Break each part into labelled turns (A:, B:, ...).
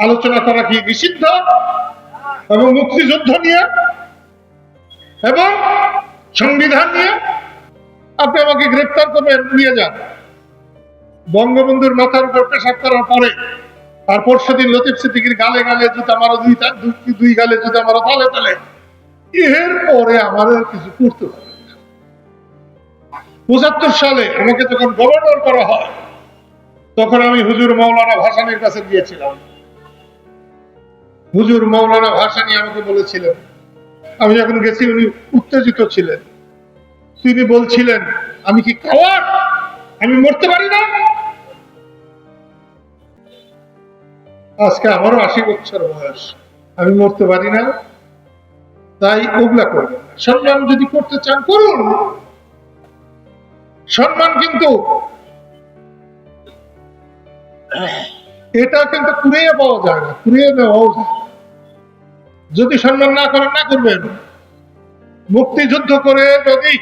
A: আলোচনা করা কি নিষিদ্ধ? এবং মুক্তিযুদ্ধ নিয়ে? এবং সংবিধান নিয়ে? আপনি আমাকে গ্রেপ্তার করবেন নিয়ে যান। বঙ্গবন্ধুর মাথার উপর পেশাব করার পরে আর পরশু দিন লতিফ সিদ্দিকির গালে গালে জুতা মারো, দুই দুই- গালে জুতা মারো, তালে তালে। এর পরে আমার কিছু করতে পঁচাত্তর সালে আমাকে যখন গভর্নর করা হয়, তখন আমি হুজুর মৌলানা ভাসানির কাছে গিয়েছিলাম। হুজুর মৌলানা ভাসানি আমাকে বলেছিলেন। আমি যখন গেছি, উনি উত্তেজিত ছিলেন। তিনি বলছিলেন, আমি কি কাওয়ার আমি মরতে পারি না? আজকে আমারও আশি বছর বয়স। আমি মরতে পারি না। তাই ওগুলা করবেন সম্মান যদি করতে চান, করুন। সম্মান কিন্তু এটা কিন্তু কুড়িয়ে পাওয়া যায় না, কুড়িয়ে নেওয়াও যায়। যদি সম্মান না করেন, না করবেন। মুক্তিযুদ্ধ করে যদি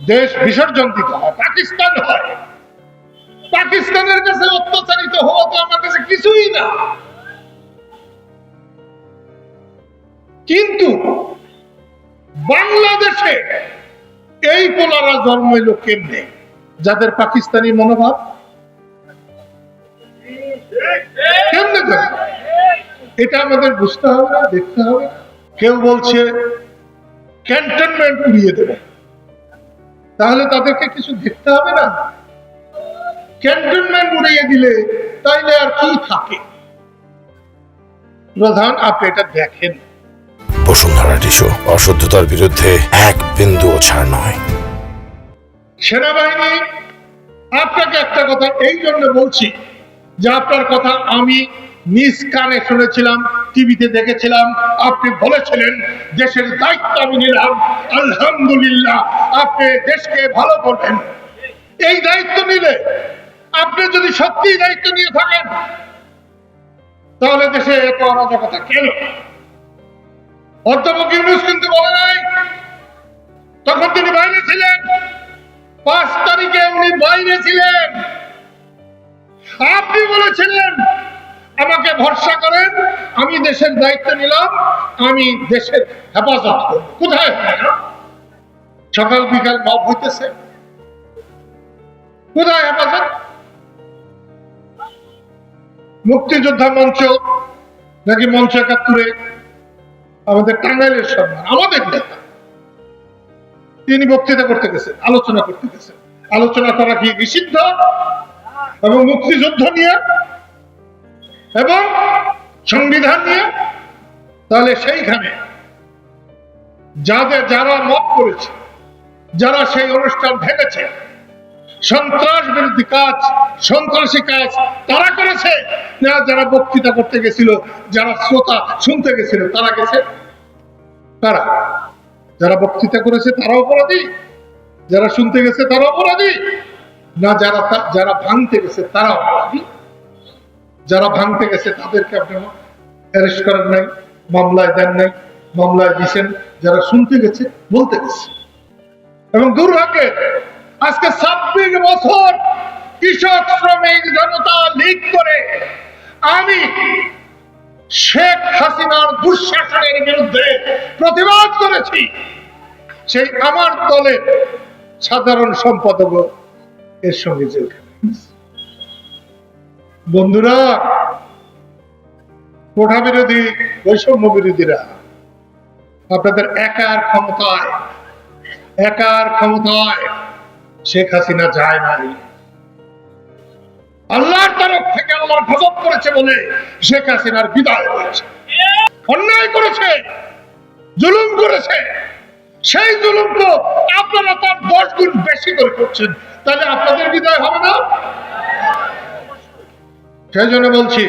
A: দেশ বিসর্জন দিতে হয়, পাকিস্তান হয়, পাকিস্তানের কাছে অত্যাচারিত হওয়া তো আমার কাছে কিছুই না। কিন্তু বাংলাদেশে এই পোলারা জন্ম এলো কেমনে? যাদের পাকিস্তানি মনোভাব? কেমনে জন্ম? এটা আমাদের বুঝতে হবে না দেখতে হবে। কেউ বলছে ক্যান্টনমেন্ট উড়িয়ে দেবে। তাহলে তাদেরকে কিছু দেখতে হবে না? ক্যান্টনমেন্ট উড়িয়ে দিলে তাইলে আর কি থাকে? প্রধান আপনি এটা দেখেন।
B: বসুন্ধরা টিস্যু অশুদ্ধতার বিরুদ্ধে এক বিন্দুও ছাড় নয়।
A: সেনাবাহিনী আপনাকে একটা কথা এই জন্য বলছি যে আপনার কথা আমি নিজ কানে শুনেছিলাম টিভিতে দেখেছিলাম। আপনি বলেছিলেন, দেশের দায়িত্ব আমি নিলাম। আলহামদুলিল্লাহ, আপনি দেশকে ভালো করবেন। এই দায়িত্ব নিলে আপনি যদি সত্যি দায়িত্ব নিয়ে থাকেন, তাহলে দেশে এত অরাজকতা কেন? অধ্যাপক ইউনুস কিন্তু বলে নাই। তখন তিনি বাইরে ছিলেন। পাঁচ তারিখে উনি বাইরে ছিলেন। আপনি বলেছিলেন আমাকে ভরসা করেন, আমি দেশের দায়িত্ব নিলাম, আমি দেশের হেফাজত কোথায়? সকাল বিকাল মব হইতেছে। কোথায় হেফাজত? মুক্তিযোদ্ধা মঞ্চ, নাকি মঞ্চ একাত্তরে? আমাদের টাঙ্গাইলের সম্মান আমাদের নেতা। তিনি বক্তৃতা করতে গেছেন, আলোচনা করতে গেছেন। আলোচনা করা কি নিষিদ্ধ? এবং মুক্তিযুদ্ধ নিয়ে এবং সংবিধান নিয়ে, তাহলে সেইখানে যাদের যারা মত করেছে, যারা সেই অনুষ্ঠান ভেঙেছে, সন্ত্রাস বিরোধী কাজ, সন্ত্রাসী কাজ তারা করেছে যারা বক্তৃতা করতে গেছিল, যারা শ্রোতা শুনতে গেছিল, তারা গেছে? তারা যারা বক্তৃতা করেছে, তারা অপরাধী। যারা শুনতে গেছে, তারা অপরাধী। না, যারা যারা ভাঙতে গেছে, তারা অপরাধী। যারা ভাঙতে গেছে, তাদেরকে আপনি অ্যারেস্ট করেন নাই, মামলায় দেন নাই, মামলায় দিছেন। যারা শুনতে গেছে, বলতে গেছে। এবং দুর্ভাগ্যে আজকে ছাব্বিশ বছর কৃষক শ্রমিক জনতা লীগ করে আমি শেখ হাসিনার দুঃশাসনের বিরুদ্ধে প্রতিবাদ করেছি। সেই আমার দলের সাধারণ সম্পাদক এর সঙ্গে জেলখানে গেছে। বন্ধুরা কোঠা বিরোধী বৈষম্য বিরোধীরা আপনাদের একার ক্ষমতায় একার ক্ষমতায় শেখ হাসিনা যায় নাই। আল্লাহর তরফ থেকে আল্লাহর গজব করেছে বলে শেখ হাসিনার বিদায় হয়েছে। অন্যায় করেছে, জুলুম করেছে। সেই জুলুম তো আপনারা তার দশ গুণ বেশি করে করছেন। তাহলে আপনাদের বিদায় হবে না? সেই জন্য বলছি